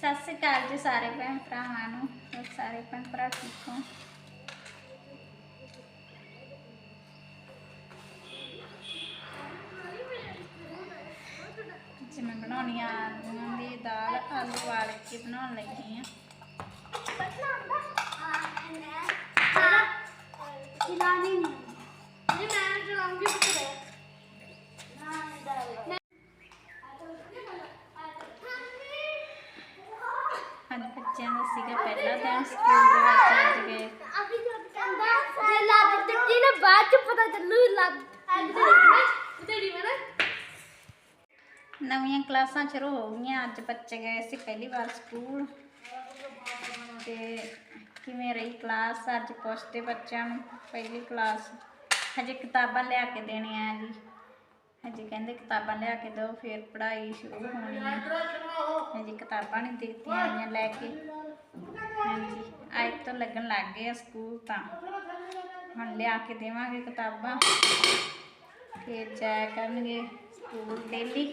ਸਤਿ ਸ਼੍ਰੀ ਅਕਾਲ ਜੀ ਸਾਰੇ ਭੈਣ ਭਰਾਵਾਂ ਨੂੰ ਹੋਰ ਸਾਰੇ ਭੈਣ ਭਰਾ ਠੀਕ ਹੋ? ਅੱਜ ਮੈਂ ਬਣਾਉਣੀ ਆ ਆਲੂਆਂ ਦੀ ਦਾਲ ਆਲੂ ਵਾਲ ਕੇ ਬਣਾਉਣ ਲੱਗੀ ਆ। ਅੱਜ ਬੱਚਿਆਂ ਦਾ ਸੀਗਾ ਪਹਿਲਾ ਦਿਨ ਸਕੂਲ ਦੇ ਵਿੱਚ ਅੱਜ ਗਏ। ਜੇ ਲੱਤ ਟਿੱਕੀ ਨਾ ਬਾਅਦ ਚ ਪਤਾ ਚੱਲੂ ਮਨਾ ਨਵੀਆਂ ਕਲਾਸਾਂ ਸ਼ੁਰੂ ਹੋ ਗਈਆਂ ਅੱਜ ਬੱਚੇ ਗਏ ਸੀ ਪਹਿਲੀ ਵਾਰ ਸਕੂਲ। ਤੇ ਕਿਵੇਂ ਰਹੀ ਕਲਾਸ? ਅੱਜ ਪੁੱਛਦੇ ਬੱਚਿਆਂ ਨੂੰ ਪਹਿਲੀ ਕਲਾਸ। ਹਜੇ ਕਿਤਾਬਾਂ ਲਿਆ ਕੇ ਦੇਣੀਆਂ ਆ ਜੀ। ਕਹਿੰਦੇ ਕਿਤਾਬਾਂ ਲਿਆ ਕੇ ਦਿਓ, ਫਿਰ ਪੜ੍ਹਾਈ ਸ਼ੁਰੂ ਹੋਣੀ ਹੈ ਹਜੇ ਕਿਤਾਬਾਂ ਨਹੀਂ ਦਿੱਤੀਆਂ ਗਈਆਂ ਲੈ ਕੇ। ਹਾਂਜੀ, ਅੱਜ ਤੋਂ ਲੱਗਣ ਲੱਗ ਗਏ ਆ ਸਕੂਲ ਤਾਂ। ਹੁਣ ਲਿਆ ਕੇ ਦੇਵਾਂਗੇ ਕਿਤਾਬਾਂ। ਫਿਰ ਜਾਇਆ ਕਰਨਗੇ ਸਕੂਲ ਡੇਲੀ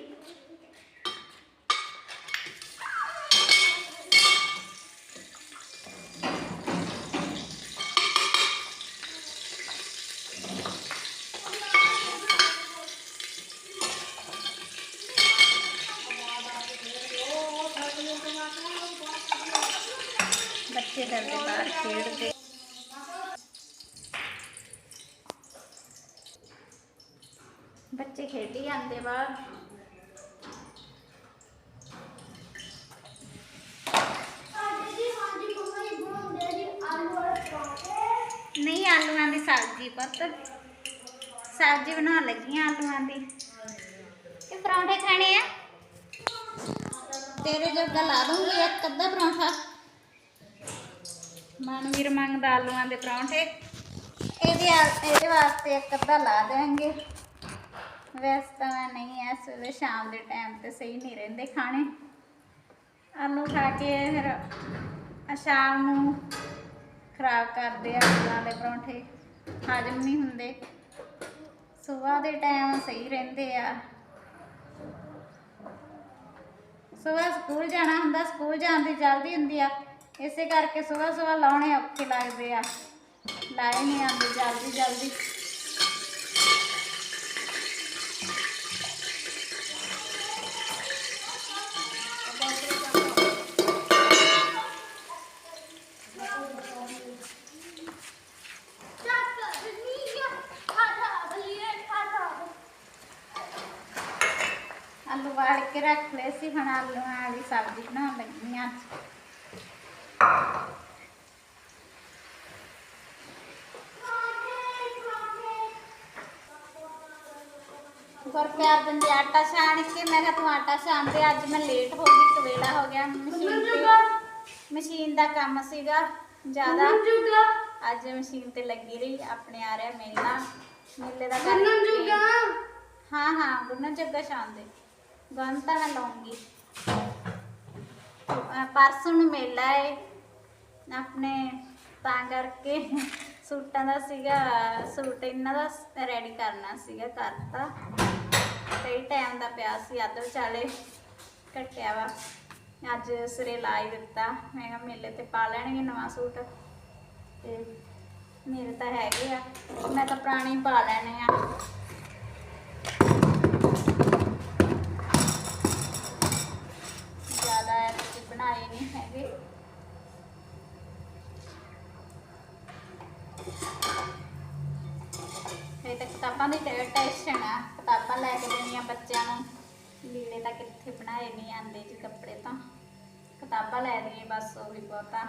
ਬੱਚੇ ਡਰਦੇ ਬਾਹਰ ਖੇਡਦੇ ਬੱਚੇ ਖੇਡੀ ਜਾਂਦੇ ਬਾਹਰ। ਨਹੀਂ, ਆਲੂਆਂ ਦੀ ਸਬਜ਼ੀ ਪੁੱਤ। ਸਬਜ਼ੀ ਬਣਾਉਣ ਲੱਗੀ ਆਂ ਆਲੂਆਂ ਦੀ। ਇਹ ਪਰੌਂਠੇ ਖਾਣੇ ਆ? ਤੇਰੇ ਜੋਗਾ ਲਾ ਦੂੰਗੀ, ਇੱਕ ਅੱਧਾ ਪਰੌਂਠਾ। ਮਨਵੀਰ ਮੰਗਦਾ ਆਲੂਆਂ ਦੇ ਪਰੌਂਠੇ। ਇਹਦੇ ਆ- ਇਹਦੇ ਵਾਸਤੇ ਇੱਕ ਅੱਧਾ ਲਾ ਦੇਵਾਂਗੇ ਵੈਸੇ ਤਾਂ ਮੈਂ ਨਹੀਂ ਐ, ਸਵੇਰੇ ਸ਼ਾਮ ਦੇ ਟਾਈਮ ਤੇ ਸਹੀ ਨਹੀਂ ਰਹਿੰਦੇ ਖਾਣੇ। ਆਲੂ ਖਾ ਕੇ ਫਿਰ ਆ ਸ਼ਾਮ ਨੂੰ ਖਰਾਬ ਕਰਦੇ ਆ ਆਲੂਆਂ ਦੇ ਪਰੌਂਠੇ, ਹਜਮ ਨਹੀਂ ਹੁੰਦੇ। ਸਵੇਰ ਦੇ ਟਾਈਮ ਸਹੀ ਰਹਿੰਦੇ ਆ। ਸਵੇਰ ਸਕੂਲ ਜਾਣਾ ਹੁੰਦਾ, ਸਕੂਲ ਜਾਣ ਦੀ ਜਲਦੀ ਹੁੰਦੀ ਆ। ਇਸੇ ਕਰਕੇ ਸਵੇਰ ਸਵੇਰ ਲਾਉਣੇ ਔਖੇ ਲੱਗਦੇ ਆ। ਲਾਏ ਨਹੀਂ ਆਉਂਦੇ ਜਲਦੀ ਜਲਦੀ। ਆਲੂ ਵਾੜ ਕੇ ਰੱਖ ਲਏ ਸੀ, ਹੁਣ ਆਲੂਆਂ ਵਾਲੀ ਸਬਜ਼ੀ ਬਣਾਉਣ ਲੱਗੀ ਆ। ਗੁਰਪਿਆਰ ਦਿੰਦੇ ਆਟਾ ਛਾਣ ਕੇ ਮੈਂ ਕਿਹਾ ਤੂੰ ਆਟਾ ਛਾਣ ਤੇ ਅੱਜ ਮੈਂ ਲੇਟ ਹੋ ਗਈ ਕਵੇਲਾ ਹੋ ਗਿਆ। ਮਸ਼ੀਨ ਤੇ ਮਸ਼ੀਨ ਦਾ ਕੰਮ ਸੀਗਾ ਜ਼ਿਆਦਾ। ਅੱਜ ਮਸ਼ੀਨ ਤੇ ਲੱਗੀ ਰਹੀ ਆਪਣੇ ਆ ਰਿਹਾ ਮੇਲਾ। ਮੇਲੇ ਦਾ ਕਰਕੇ ਹਾਂ ਹਾਂ ਗੁੰਨਣ ਜੱਗਾ ਸ਼ਾਂਦੇ ਗੰਨ ਤਾਂ ਮੈਂ ਲਾਉਂਗੀ। ਪਰਸੋਂ ਨੂੰ ਮੇਲਾ ਏ। ਆਪਣੇ ਤਾਂ ਕਰਕੇ ਸੂਟਾਂ ਦਾ ਸੀਗਾ ਸੂਟ ਇਹਨਾਂ ਦਾ ਰੈਡੀ ਕਰਨਾ ਸੀਗਾ ਕਰਤਾ। ਕਈ ਟਾਈਮ ਦਾ ਪਿਆ ਸੀ, ਅੱਧ ਵਿਚਾਲੇ ਕੱਟਿਆ ਵਾ। ਅੱਜ ਸਿਰੇ ਲਾ ਹੀ ਦਿੱਤਾ। ਮੈਂ ਕਿਹਾ ਮੇਲੇ ਤੇ ਪਾ ਲੈਣਗੇ ਨਵਾਂ ਸੂਟ। ਤੇ ਮੇਰੇ ਤਾਂ ਹੈਗੇ ਆ। ਮੈਂ ਤਾਂ ਪੁਰਾਣੇ ਪਾ ਲੈਣੇ ਆ। ਜ਼ਿਆਦਾ ਬਣਾਏ ਨਹੀਂ ਹੈਗੇ। ਇਹ ਤਾਂ ਕਿਤਾਬਾਂ ਦੀ ਟੈਸ਼ਨ ਆ ਕਿਤਾਬਾਂ ਲੈ ਕੇ ਦੇਣੀਆਂ ਬੱਚਿਆਂ ਨੂੰ। ਲੀੜੇ ਤਾਂ ਕਿੱਥੇ ਬਣਾਏ ਨਹੀਂ ਆਂਦੇ ਜੀ ਕੱਪੜੇ ਤਾਂ। ਕਿਤਾਬਾਂ ਲੈ ਦਈਏ ਬਸ ਉਹ ਵੀ ਬਹੁਤਾ।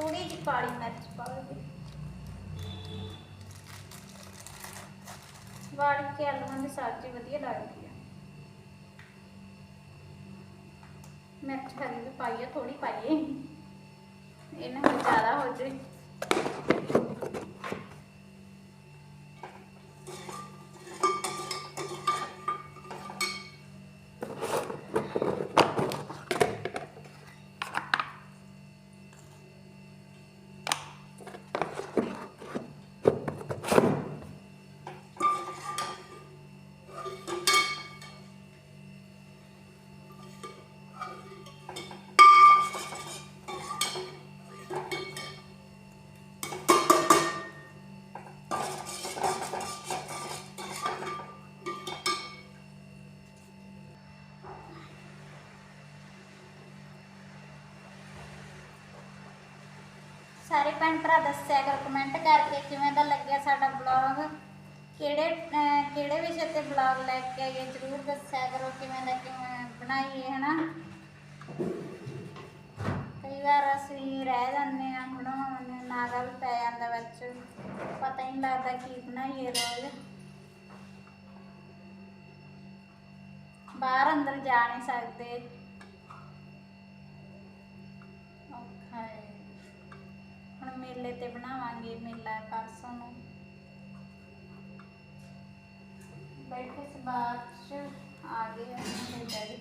ਥੋੜੀ ਜਿਹੀ ਕਾਲੀ ਮਿਰਚ ਪਾਵਾਂਗੇ। ਵਾੜ ਕੇ ਆਲੂਆਂ ਦੀ ਸਬਜ਼ੀ ਵਧੀਆ ਲੱਗਦੀ ਆ। ਮਿਰਚ ਹਰੀ ਵੀ ਪਾਈਏ ਥੋੜੀ ਪਾਈਏ ਇਹਨਾਂ ਨੂੰ ਜ਼ਿਆਦਾ ਹੋ ਜਾਏ ਸਾਰੇ ਭੈਣ ਭਰਾ ਦੱਸਿਆ ਕਰੋ ਕਮੈਂਟ ਕਰਕੇ ਕਿਵੇਂ ਦਾ ਲੱਗਿਆ ਸਾਡਾ ਬਲੌਗ ਕਿਹੜੇ ਕਿਹੜੇ ਵਿਸ਼ੇ ਤੇ ਬਲੌਗ ਲੈ ਕੇ ਆਈਏ ਜਰੂਰ ਦੱਸਿਆ ਕਰੋ ਕਿਵੇਂ ਦਾ, ਕਿਵੇਂ ਬਣਾਈਏ, ਹਨਾ? ਕਈ ਵਾਰ ਅਸੀਂ ਰਹਿ ਜਾਂਦੇ ਆ ਬਣਾਉਣ, ਨਾਗਾ ਵੀ ਪੈ ਜਾਂਦਾ ਵਿੱਚ। ਪਤਾ ਹੀ ਨਹੀਂ ਲੱਗਦਾ ਕੀ ਬਣਾਈਏ ਰੋਜ਼। ਬਾਹਰ ਅੰਦਰ ਜਾ ਨਹੀਂ ਸਕਦੇ। ਔਖਾ ਹੈ। ਹੁਣ ਮੇਲੇ ਤੇ ਬਣਾਵਾਂਗੇ ਮੇਲਾ ਪਰਸੋਂ ਨੂੰ। ਬੈਠੇ ਸੀ ਬਾਅਦ ਚ, ਆ ਗਏ ਮੇਰੇ ਡੈਡੀ।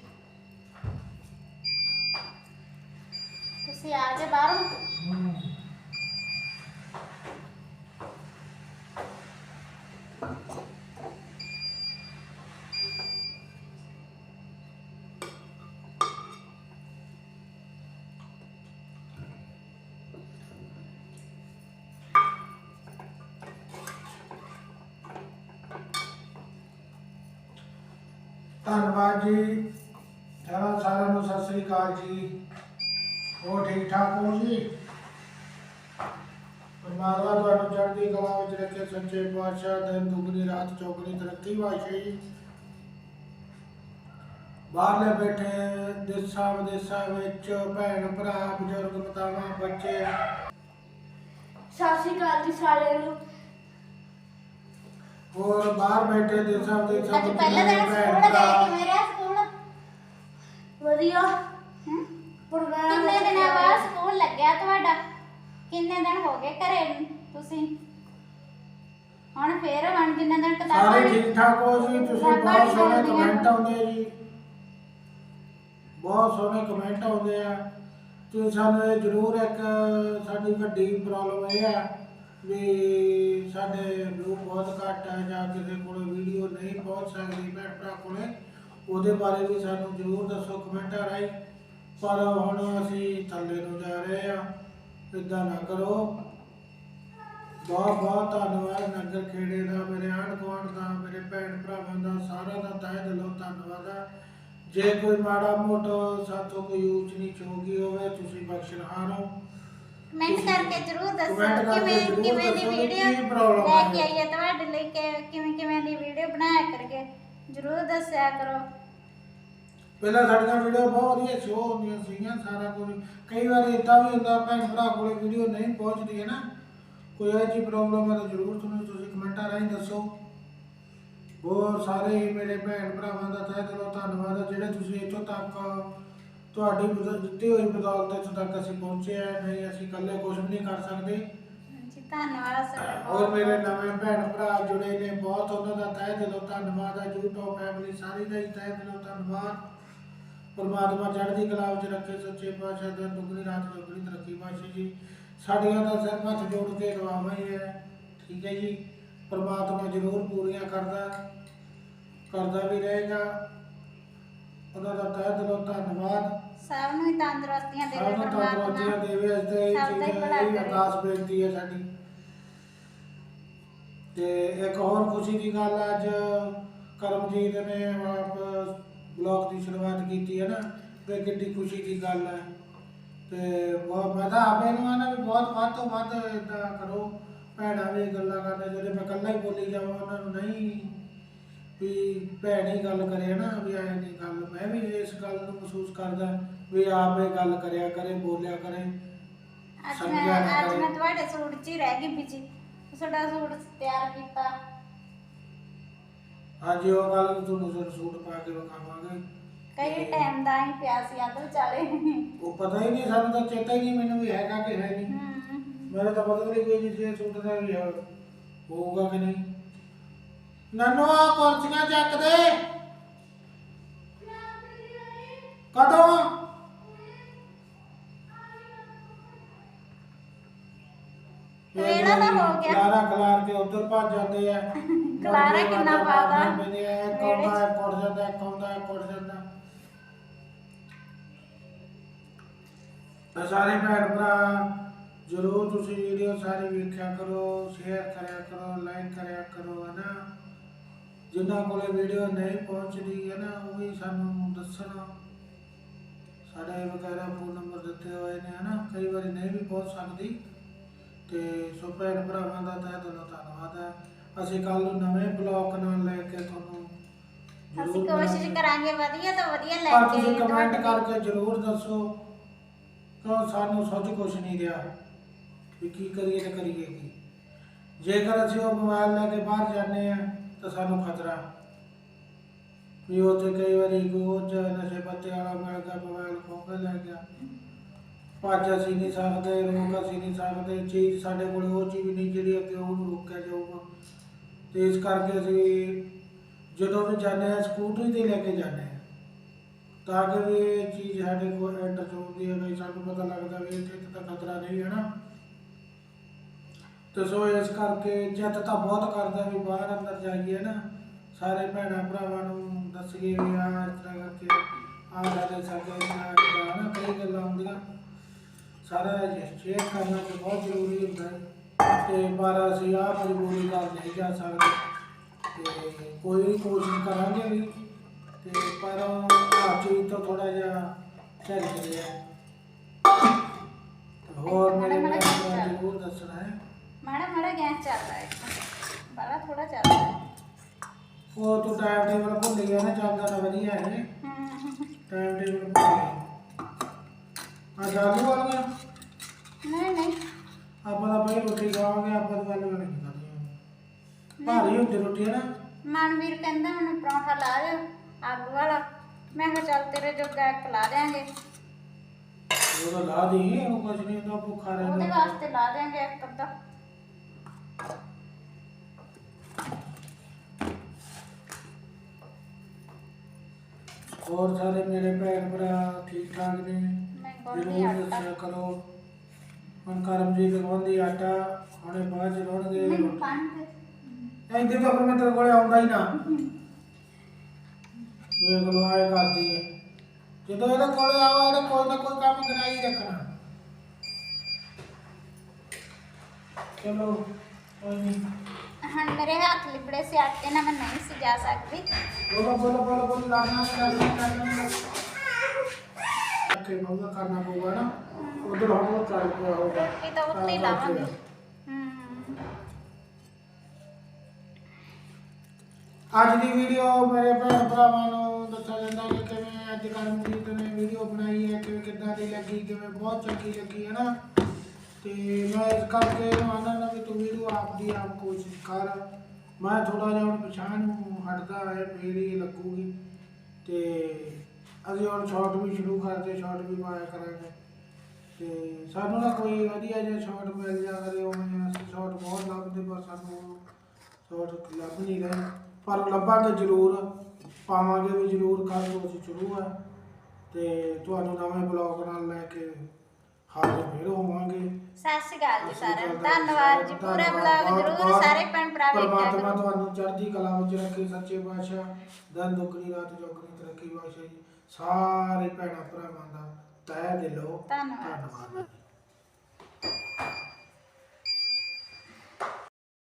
ਤੁਸੀਂ ਆ ਗਏ ਬਾਹਰੋਂ? ਧੰਨਵਾਦ ਜੀ। ਸਾਰਾ ਸਾਰਿਆਂ ਨੂੰ ਸਤਿ ਸ੍ਰੀ ਅਕਾਲ ਜੀ। ਹੋਰ ਠੀਕ ਠਾਕ ਹੋ ਜੀ? ਪਰਮਾਤਮਾ ਤੁਹਾਨੂੰ ਚੜ੍ਹਦੀ ਕਲਾ ਵਿੱਚ ਰੱਖੇ, ਸੱਚੇ ਪਾਤਸ਼ਾਹ ਦਿਨ ਦੁਗਣੀ, ਰਾਤ ਚੌਗਣੀ, ਤਰੱਕੀ ਵਾਸ਼ੇ ਜੀ। ਬਾਹਰਲੇ ਬੈਠੇ ਦੇਸਾਂ ਵਿਦੇਸਾਂ ਵਿੱਚ ਭੈਣ, ਭਰਾ, ਬਜ਼ੁਰਗ, ਮਾਤਾਵਾਂ, ਬੱਚੇ। ਸਤਿ ਸ਼੍ਰੀ ਅਕਾਲ ਜੀ ਸਾਰਿਆਂ ਨੂੰ। ਹੋਰ ਬਾਹਰ ਬੈਠੇ ਦੇਸਾਂ ਵਿਦੇਸਾਂ ਅੱਜ ਵਿੱਚ ਪਹਿਲਾ ਦਿਨ ਸਕੂਲ ਗਏ ਕਿਵੇਂ ਰਿਹਾ ਸਕੂਲ? ਵਧੀਆ। ਹਮ? ਪ੍ਰੋਗਰਾਮ ਕਿੰਨੇ ਦਿਨਾਂ ਬਾਅਦ ਸਕੂਲ ਲੱਗਿਆ ਤੁਹਾਡਾ? ਕਿੰਨੇ ਦਿਨ ਹੋ ਗਏ ਘਰੇ ਨੂੰ ਤੁਸੀਂ? ਹੁਣ ਫੇਰ ਹੁਣ ਜਿੰਨੇ ਦਿਨ ਕਿਤਾਬਾਂ ਸਾਰੇ ਠੀਕ ਠਾਕ ਹੋ ਜੀ ਤੁਸੀਂ ਕਿਤਾਬਾਂ ਬਹੁਤ ਸੋਹਣੇ। ਕਮੈਂਟ ਆਉਂਦੇ ਆ ਜੀ। ਬਹੁਤ ਸੋਹਣੇ ਕਮੈਂਟ ਆਉਂਦੇ ਆ। ਤੁਸੀਂ ਸਾਨੂੰ ਇਹ ਜ਼ਰੂਰ ਇੱਕ ਸਾਡੀ ਵੱਡੀ ਪ੍ਰੋਬਲਮ ਇਹ ਆ ਵੀ ਸਾਡੇ ਵਿਊ ਬਹੁਤ ਘੱਟ ਹੈ ਜਾਂ ਕਿਸੇ ਕੋਲ ਵੀਡੀਓ ਨਹੀਂ ਪਹੁੰਚ ਸਕਦੀ ਭੈਣ ਭਰਾ ਕੋਲੇ, ਉਹਦੇ ਬਾਰੇ ਵੀ ਸਾਨੂੰ ਜ਼ਰੂਰ ਦੱਸੋ ਕਮੈਂਟਾਂ ਰਾਹੀਂ। ਪਰ ਹੁਣ ਅਸੀਂ ਥੱਲੇ ਨੂੰ ਜਾ ਰਹੇ ਆ ਇਦਾਂ ਨਾ ਕਰੋ। ਬਹੁਤ ਬਹੁਤ ਧੰਨਵਾਦ ਨਗਰ ਖੇੜੇ ਦਾ, ਮੇਰੇ ਆਂਢ ਗੁਆਂਢ ਦਾ, ਮੇਰੇ ਭੈਣ ਭਰਾਵਾਂ ਦਾ, ਸਾਰਿਆਂ ਦਾ ਤਹਿ ਦਿਲੋਂ ਧੰਨਵਾਦ ਆ। ਜੇ ਕੋਈ ਮਾੜਾ ਮੋਟਾ ਸਾਥੋਂ ਕੋਈ ਉੱਚ ਨੀਚ ਹੋ ਗਈ ਹੋਵੇ, ਤੁਸੀਂ ਬਖਸ਼ਣਹਾਰ ਹੋ। ਕਮੈਂਟ ਕਰਕੇ ਜਰੂਰ ਦੱਸੋ ਕਰਕੇ ਕਿਵੇਂ ਜ਼ਰੂਰ ਕਿਵੇਂ ਦੀ ਦੱਸੋ ਵੀ ਵੀਡੀਓ ਕੀ problem ਲੈ ਹੈ। ਕੇ ਆਈਏ ਤੁਹਾਡੇ ਲਈ ਕਿ ਕਿਵੇਂ ਕਿਵੇਂ ਦੀ ਵੀਡੀਓ ਬਣਾਇਆ ਕਰਗੇ ਜਰੂਰ ਦੱਸਿਆ ਕਰੋ। ਪਹਿਲਾਂ ਸਾਡੀਆਂ ਵੀਡੀਓ ਬਹੁਤ ਵਧੀਆ ਸ਼ੋ ਹੁੰਦੀਆਂ ਸੀਗੀਆਂ ਸਾਰਾ ਕੁਝ। ਕਈ ਵਾਰ ਇਦਾਂ ਵੀ ਹੁੰਦਾ ਭੈਣ ਭਰਾ ਕੋਲੇ ਵੀਡੀਓ ਨਹੀਂ ਪਹੁੰਚਦੀ ਹੈ ਨਾ। ਕੋਈ ਇਹੋ ਜਿਹੀ ਪ੍ਰੋਬਲਮ ਹੈ ਤਾਂ ਜ਼ਰੂਰ ਤੁਹਾਨੂੰ ਤੁਸੀਂ ਕਮੈਂਟਾਂ ਰਾਹੀਂ ਦੱਸੋ। ਹੋਰ ਸਾਰੇ ਹੀ ਮੇਰੇ ਭੈਣ ਭਰਾਵਾਂ ਦਾ ਤਹਿ ਦਿਲੋਂ ਧੰਨਵਾਦ ਹੈ ਜਿਹੜੇ ਤੁਸੀਂ ਇੱਥੋਂ ਤੱਕ ਤੁਹਾਡੀ ਬਦ- ਦਿੱਤੀ ਹੋਈ ਬਦੌਲਤ ਇੱਥੋਂ ਤੱਕ ਅਸੀਂ ਪਹੁੰਚੇ ਆ ਨਹੀਂ ਅਸੀਂ ਇਕੱਲੇ ਕੁਝ ਵੀ ਨਹੀਂ ਕਰ ਸਕਦੇ। ਜੀ ਧੰਨਵਾਦ ਸਰ ਔਰ ਮੇਰੇ ਨਵੇਂ ਭੈਣ ਭਰਾ ਜੁੜੇ ਨੇ ਬਹੁਤ ਉਹਨਾਂ ਦਾ ਤਹਿ ਦਿਲੋਂ ਧੰਨਵਾਦ ਹੈ YouTube ਫੈਮਿਲੀ ਸਾਰੀ ਦਾ ਹੀ ਤਹਿ ਦਿਲੋਂ ਧੰਨਵਾਦ। ਪਰਮਾਤਮਾ ਚੜ੍ਹਦੀ ਕਲਾ ਵਿੱਚ ਰੱਖੇ ਸੱਚੇ ਪਾਤਸ਼ਾਹ ਦਾ ਦੁਗਣੀ ਰਾਤ ਦੁਗਣੀ ਤਰੱਕੀ ਬਖਸ਼ੇ ਜੀ। ਸਾਡੀਆਂ ਦਾ ਸਿਰ ਹੱਥ ਜੋੜ ਕੇ ਦੁਆਵਾਂ ਹੀ ਹੈ ਠੀਕ ਹੈ ਜੀ। ਪਰਮਾਤਮਾ ਜ਼ਰੂਰ ਪੂਰੀਆਂ ਕਰਦਾ ਕਰਦਾ ਵੀ ਰਹੇਗਾ। ਉਹਨਾਂ ਦਾ ਤਹਿ ਦਿਲੋਂ ਧੰਨਵਾਦ। ਸਭ ਨੂੰ ਹੀ ਤੰਦਰੁਸਤੀਆਂ ਦੇਵੇ ਸਭ ਨੂੰ ਤੰਦਰੁਸਤੀਆਂ ਪਰਮਾਤਮਾ ਦੇਵੇ ਅੱਜ ਤੇ ਸਭ ਦਾ ਹੀ ਭਲਾ ਇਹ ਕਰੇ। ਅਰਦਾਸ ਬੇਨਤੀ ਹੈ ਸਾਡੀ। ਤੇ ਇੱਕ ਹੋਰ ਖੁਸ਼ੀ ਦੀ ਗੱਲ ਆ, ਅੱਜ ਕਰਮਜੀਤ ਨੇ ਆਪ ਬਲੌਗ ਦੀ ਸ਼ੁਰੂਆਤ ਕੀਤੀ ਹੈ ਨਾ ਤੇ ਕਿੰਨੀ ਖੁਸ਼ੀ ਦੀ ਗੱਲ ਹੈ। ਤੇ ਬਹੁਤ ਮੈਂ ਤਾਂ ਆਪੇ ਨੂੰ ਆਣਾ ਵੀ ਬਹੁਤ ਵੱਧ ਤੋਂ ਵੱਧ ਇਦਾਂ ਕਰੋ। ਭੈਣਾਂ ਵੀ ਗੱਲਾਂ ਕਰਦੇ ਜਿਹੜੇ ਮੈਂ ਇਕੱਲਾ ਹੀ ਬੋਲੀ ਜਾਵਾਂ ਉਹਨਾਂ ਨੂੰ ਨਹੀਂ ਵੀ ਭੈਣ ਹੀ ਗੱਲ ਕਰੇ ਨਾ ਵੀ ਐ ਨਹੀਂ ਗੱਲ ਮੈਂ ਵੀ ਇਸ ਗੱਲ ਨੂੰ ਮਹਿਸੂਸ ਕਰਦਾ ਵੀ ਆਪ ਇਹ ਗੱਲ ਕਰਿਆ ਕਰੇ ਬੋਲਿਆ ਕਰੇ ਅੱਜ ਸਮਝਿਆ ਮੈਂ ਨਾ ਅੱਜ ਕਰੇ। ਮੈਂ ਤੁਹਾਡੇ ਸੂਟ 'ਚ ਹੀ ਰਹਿ ਗਈ ਬਿਜ਼ੀ ਤੁਹਾਡਾ ਸੂਟ ਤਿਆਰ ਕੀਤਾ। ਹਾਂਜੀ ਉਹ ਗੱਲ ਤੁਹਾਨੂੰ ਤੁਹਾਨੂੰ ਸੂਟ ਪਾ ਕੇ ਵਿਖਾਵਾਂਗੇ। ਕਈ ਟਾਈਮ ਦਾ ਹੀ ਪਿਆ ਸੀ ਅੱਧ ਵਿਚਾਲੇ ਉਹ ਪਤਾ ਹੀ ਨਹੀਂ ਸਾਨੂੰ ਤਾਂ ਚੇਤਾ ਹੀ ਨਹੀਂ ਮੈਨੂੰ ਵੀ ਹੈਗਾ ਕਿ ਹੈ ਨਹੀਂ। ਹਮ, ਮੇਰੇ ਤਾਂ ਪਤਾ ਨਹੀਂ ਕੋਈ ਨਹੀਂ ਸੀ ਇਹ ਸੂਟ ਦਾ ਵੀ ਹੈ ਹੋਊਗਾ ਕਿ ਨਹੀਂ। ਨਾਨੋ ਆ ਕੁਰਸੀਆਂ ਚੱਕ ਦੇ। ਕਦੋਂ? ਵੇਲਾ ਤਾਂ ਹੋ ਗਿਆ। ਖਲਾਰਾ ਖਲਾਰ ਕੇ ਉਧਰ ਭੱਜ ਜਾਂਦੇ ਆ। ਖਲਾਰਾ ਕਿੰਨਾ ਪਾਦਾ? ਇੱਕ ਆਉਂਦਾ ਇੱਕ ਉੱਡ ਜਾਂਦਾ ਇੱਕ ਆਉਂਦਾ ਇੱਕ ਉੱਡ ਜਾਂਦਾ। ਤਾਂ ਸਾਰੇ ਭੈਣ ਭਰਾ ਜਰੂਰ ਤੁਸੀਂ ਵੀਡੀਓ ਸਾਰੀ ਵੇਖਿਆ ਕਰੋ ਸ਼ੇਅਰ ਕਰਿਆ ਕਰੋ ਲਾਈਕ ਕਰਿਆ ਕਰੋ ਹਨਾ? ਜਿਨ੍ਹਾਂ ਕੋਲੇ ਵੀਡੀਓ ਨਹੀਂ ਪਹੁੰਚਦੀ ਹੈ ਨਾ ਉਹ ਵੀ ਸਾਨੂੰ ਦੱਸਣ। ਸਾਡੇ ਵਗੈਰਾ ਫੋਨ ਨੰਬਰ ਦਿੱਤੇ ਹੋਏ ਨੇ ਹਨਾ? ਕਈ ਵਾਰੀ ਨਹੀਂ ਵੀ ਪਹੁੰਚ ਸਕਦੀ। ਤੇ ਸੋ ਭੈਣ ਭਰਾਵਾਂ ਦਾ ਤਹਿ ਦਿਲੋਂ ਧੰਨਵਾਦ ਹੈ। ਅਸੀਂ ਕੱਲ ਨੂੰ ਨਵੇਂ ਬਲੌਗ ਨਾਲ ਲੈ ਕੇ ਤੁਹਾਨੂੰ ਅਸੀਂ ਜ਼ਰੂਰ ਕੋਸ਼ਿਸ਼ ਮਿਲਾਂਗੇ। ਕਰਾਂਗੇ ਵਧੀਆ ਤੋਂ ਵਧੀਆ ਲੈ ਪਰ ਕੇ ਤੁਸੀਂ ਕਮੈਂਟ ਤੁਹਾਡੇ- ਕਰਕੇ ਜਰੂਰ ਦੱਸੋ ਕਿਉਂ ਸਾਨੂੰ ਸੱਚ ਕੁਛ ਨਹੀਂ ਰਿਹਾ ਵੀ ਕੀ ਕਰੀਏ ਤੇ ਕਰੀਏ ਕੀ। ਜੇਕਰ ਅਸੀਂ ਉਹ ਮੋਬਾਈਲ ਲੈ ਕੇ ਬਾਹਰ ਜਾਂਦੇ ਆ ਤਾਂ ਸਾਨੂੰ ਖਤਰਾ। ਵੀ ਉੱਥੇ ਕਈ ਵਾਰੀ ਕੋਈ ਨਸ਼ੇ ਪੱਤੇ ਵਾਲਾ ਮਿਲ ਗਿਆ ਮੋਬਾਈਲ ਖੋਹ ਕੇ ਲੈ ਗਿਆ। ਭੱਜ ਅਸੀਂ ਨਹੀਂ ਸਕਦੇ, ਰੋਕ ਅਸੀਂ ਨਹੀਂ ਸਕਦੇ, ਚੀਜ਼ ਸਾਡੇ ਕੋਲ ਉਹ ਚੀਜ਼ ਨਹੀਂ ਜਿਹੜੀ ਅੱਗੇ ਉਹਨੂੰ ਰੋਕਿਆ ਜਾਊਗਾ। ਤੇ ਇਸ ਕਰਕੇ ਅਸੀਂ ਜਦੋਂ ਵੀ ਜਾਂਦੇ ਆ ਸਕੂਟਰੀ ਤੇ ਲੈ ਕੇ ਜਾਂਦੇ ਆ ਤਾਂ ਕਿ ਇਹ ਚੀਜ਼ ਸਾਡੇ ਕੋਲ ਐਂਟਰ ਚ ਹੈ ਵੀ ਸਾਨੂੰ ਪਤਾ ਲੱਗਦਾ ਵੀ ਇੱਥੇ ਤਾਂ ਖਤਰਾ ਨਹੀਂ ਹੈ ਨਾ। ਤੇ ਸੋ ਇਸ ਕਰਕੇ ਜਿੱਤ ਤਾਂ ਬਹੁਤ ਕਰਦਾ ਵੀ ਬਾਹਰ ਅੰਦਰ ਜਾਈਏ ਨਾ ਸਾਰੇ ਭੈਣਾਂ ਭਰਾਵਾਂ ਨੂੰ ਦੱਸੀਏ ਵੀ ਆ ਇਸ ਤਰ੍ਹਾਂ ਕਰਕੇ ਆ ਸਾਡੇ ਸਾਡੇ ਨਾਲ ਦਾ ਨਾ ਕਈ ਗੱਲਾਂ ਹੁੰਦੀਆਂ। ਸਾਰਾ ਸ਼ੇਅਰ ਕਰਨਾ ਤੇ ਬਹੁਤ ਜ਼ਰੂਰੀ ਹੁੰਦਾ ਹੈ। ਤੇ ਪਰ ਅਸੀਂ ਆ ਮਜਬੂਰੀ ਨਾਲ ਨਹੀਂ ਜਾ ਸਕਦੇ। ਤੇ ਕੋਈ ਵੀ ਕੋਸ਼ਿਸ਼ ਕਰਾਂਗੇ ਵੀ ਤੇ ਪਰ ਆ ਚੀਜ਼ ਤੋਂ ਥੋੜਾ ਜਿਹਾ ਚੱਲ ਰਿਹਾ ਹੋਰ ਮੇਰੇ ਚੱਲ। ਜ਼ਰੂਰ ਦੱਸਣਾ ਹੈ। ਮਾੜਾ ਮਾੜਾ ਗੈਸ ਚੱਲ ਰਿਹਾ ਹੈ। ਬੜਾ ਥੋੜਾ ਚੱਲ ਰਿਹਾ ਹੈ। ਉਹ ਤੂੰ ਟਾਈਮ ਟੇਬਲ ਭੁੱਲ ਗਿਆ ਨਾ ਚੱਲਦਾ ਤਾਂ ਵਧੀਆ ਹੈ। ਟਾਈਮ ਟੇਬਲ ਭੁੱਲ ਗਿਆ। ਆ ਜਾਦੂ ਵਾਲੀਆਂ? ਨਹੀਂ ਨਹੀਂ। ਆਪਾਂ ਤਾਂ ਪਹਿਲਾਂ ਰੋਟੀ ਖਾਵਾਂਗੇ ਆਪਾਂ ਤਾਂ ਗੱਲ ਨਹੀਂ ਕਰਨੀ ਭਾਰੀ ਹੁੰਦੀ ਰੋਟੀ ਹੈ ਨਾ? ਮਨਵੀਰ ਕਹਿੰਦਾ ਮੈਨੂੰ ਪਰੌਂਠਾ ਲਾ ਦਿਓ ਆਲੂ ਵਾਲਾ। ਮੈਂ ਕਿਹਾ ਚੱਲ ਤੇਰੇ ਜੋਗਾ ਇੱਕ ਲਾ ਦਿਆਂਗੇ। ਉਹ ਤਾਂ ਲਾ ਦੀ ਉਹ ਕੁਝ ਨਹੀਂ ਹੁੰਦਾ ਭੁੱਖਾ ਉਹਦੇ ਰਹਿੰਦਾ ਵਾਸਤੇ ਲਾ ਦਿਆਂਗੇ ਇੱਕ ਅੱਧਾ। ਹੋਰ ਸਾਰੇ ਮੇਰੇ ਭੈਣ ਭਰਾ ਠੀਕ ਠਾਕ ਨੇ? ਜ਼ਰੂਰ ਦੱਸਿਆ ਕਰੋ। ਹੁਣ ਕਰਮਜੀਤ ਗਵਾਂਦੀ ਆਟਾ ਹੁਣੇ ਬਾਅਦ ਚ ਪੰਜ ਇੰਦੇ ਤਾਂ ਫਿਰ ਮੈਂ ਤੇਰੇ ਕੋਲੇ ਆਉਂਦਾ ਹੀ ਨਾ। ਲੋ ਆਏ ਕਰਦੀ ਹੈ ਜਦੋਂ ਇਹਦੇ ਕੋਲੇ ਆਵਾ ਇਹਨੇ ਕੋਈ ਨਾ ਕੋਈ ਕੰਮ ਕਰਾਈ ਰੱਖਣਾ। ਚਲੋ। ਕੋਈ ਨਹੀਂ ਹੁਣ ਮੇਰੇ ਹੱਥ ਲਿਬੜੇ ਸੀ ਆਟੇ ਨਾਲ ਮੈਂ ਨਹੀਂ ਸੀ ਜਾ ਸਕਦੀ ਬੋਲੋ ਬੋਲੋ ਬੋਲੋ ਬੋਲੋ ਲਾਣਾ ਕਰਨਾ ਕਰਨਾ ਅੱਕੇ ਮੌਗਾ ਕਰਨਾ ਪਊਗਾ ਨਾ ਉਧਰ ਹੁਣ ਉਹ ਚੱਲ ਪਿਆ ਹੋਗਾ ਇਹ ਤਾਂ ਉੱਤੇ ਹੀ ਲਾਵਾਂਗੇ ਹਮ ਅੱਜ ਦੀ ਵੀਡੀਓ ਮੇਰੇ ਭੈਣ ਭਰਾਵਾਂ ਨੂੰ ਦੱਸਿਆ ਜਾਂਦਾ ਕਿ ਕਿਵੇਂ ਅੱਜ ਕਰਮਜੀਤ ਨੇ ਵੀਡੀਓ ਬਣਾਈ ਹੈ ਕਿਵੇਂ ਕਿੱਦਾਂ ਦੀ ਲੱਗੀ ਕਿਵੇਂ ਬਹੁਤ ਚੰਗੀ ਲੱਗੀ ਹੈ ਨਾ ਤੇ ਮੈਂ ਇਸ ਕਰਕੇ ਇਹਨੂੰ ਆਂਦਾ ਨਾ ਵੀ ਤੂੰ ਵੀਡੀਓ ਆਪਦੀ ਆਪ ਕੋਸ਼ਿਸ਼ ਕਰ। ਮੈਂ ਥੋੜਾ ਜਿਹਾ ਹੁਣ ਪਛਾਣ ਨੂੰ ਹਟਦਾ ਹੈ ਮੇਰੀ ਲੱਗੂਗੀ। ਤੇ ਅਸੀਂ ਹੁਣ ਸ਼ਾਰਟ ਵੀ ਸ਼ੁਰੂ ਕਰਦੇ ਸ਼ਾਰਟ ਵੀ ਪਾਇਆ ਕਰਾਂਗੇ। ਤੇ ਸਾਨੂੰ ਨਾ ਕੋਈ ਵਧੀਆ ਜਿਹਾ ਸ਼ਾਰਟ ਮਿਲ ਜਾ ਕਰੇ ਉਹ ਅਸੀਂ ਸ਼ਾਰਟ ਬਹੁਤ ਲੱਭਦੇ, ਪਰ ਸਾਨੂੰ ਸ਼ਾਰਟ ਲੱਭ ਨਹੀਂ ਰਹੇ। ਪਰ ਲੱਭਾਂਗੇ ਜ਼ਰੂਰ, ਪਾਵਾਂਗੇ ਵੀ ਜ਼ਰੂਰ, ਕੱਲ੍ਹ ਕੋਸ਼ਿਸ਼ ਸ਼ੁਰੂ ਹੈ ਤੇ ਤੁਹਾਨੂੰ ਨਵੇਂ ਬਲੌਗ ਨਾਲ ਲੈ ਕੇ ਹਾਜ਼ਰ ਫੇਰ ਹੋਵਾਂਗੇ। ਸਤਿ ਸ਼੍ਰੀ ਅਕਾਲ ਜੀ ਸਾਰਿਆਂ ਨੂੰ। ਧੰਨਵਾਦ ਜੀ ਪੂਰਾ ਬਲੌਗ ਜ਼ਰੂਰ ਸਾਰੇ ਭੈਣ ਭਰਾ ਵੇਖਿਆ ਪਰਮਾਤਮਾ ਕਰੋ ਤੁਹਾਨੂੰ ਚੜ੍ਹਦੀ ਕਲਾ ਵਿੱਚ ਰੱਖੇ ਸੱਚੇ ਪਾਤਸ਼ਾਹ। ਦਿਨ ਦੁੱਗਣੀ ਰਾਤ ਚੌਗਣੀ ਤਰੱਕੀ ਬਖਸ਼ੇ ਜੀ। ਸਾਰੇ ਭੈਣਾਂ ਭਰਾਵਾਂ ਦਾ ਤਹਿ ਦਿਲੋਂ ਧੰਨਵਾਦ। ਧੰਨਵਾਦ।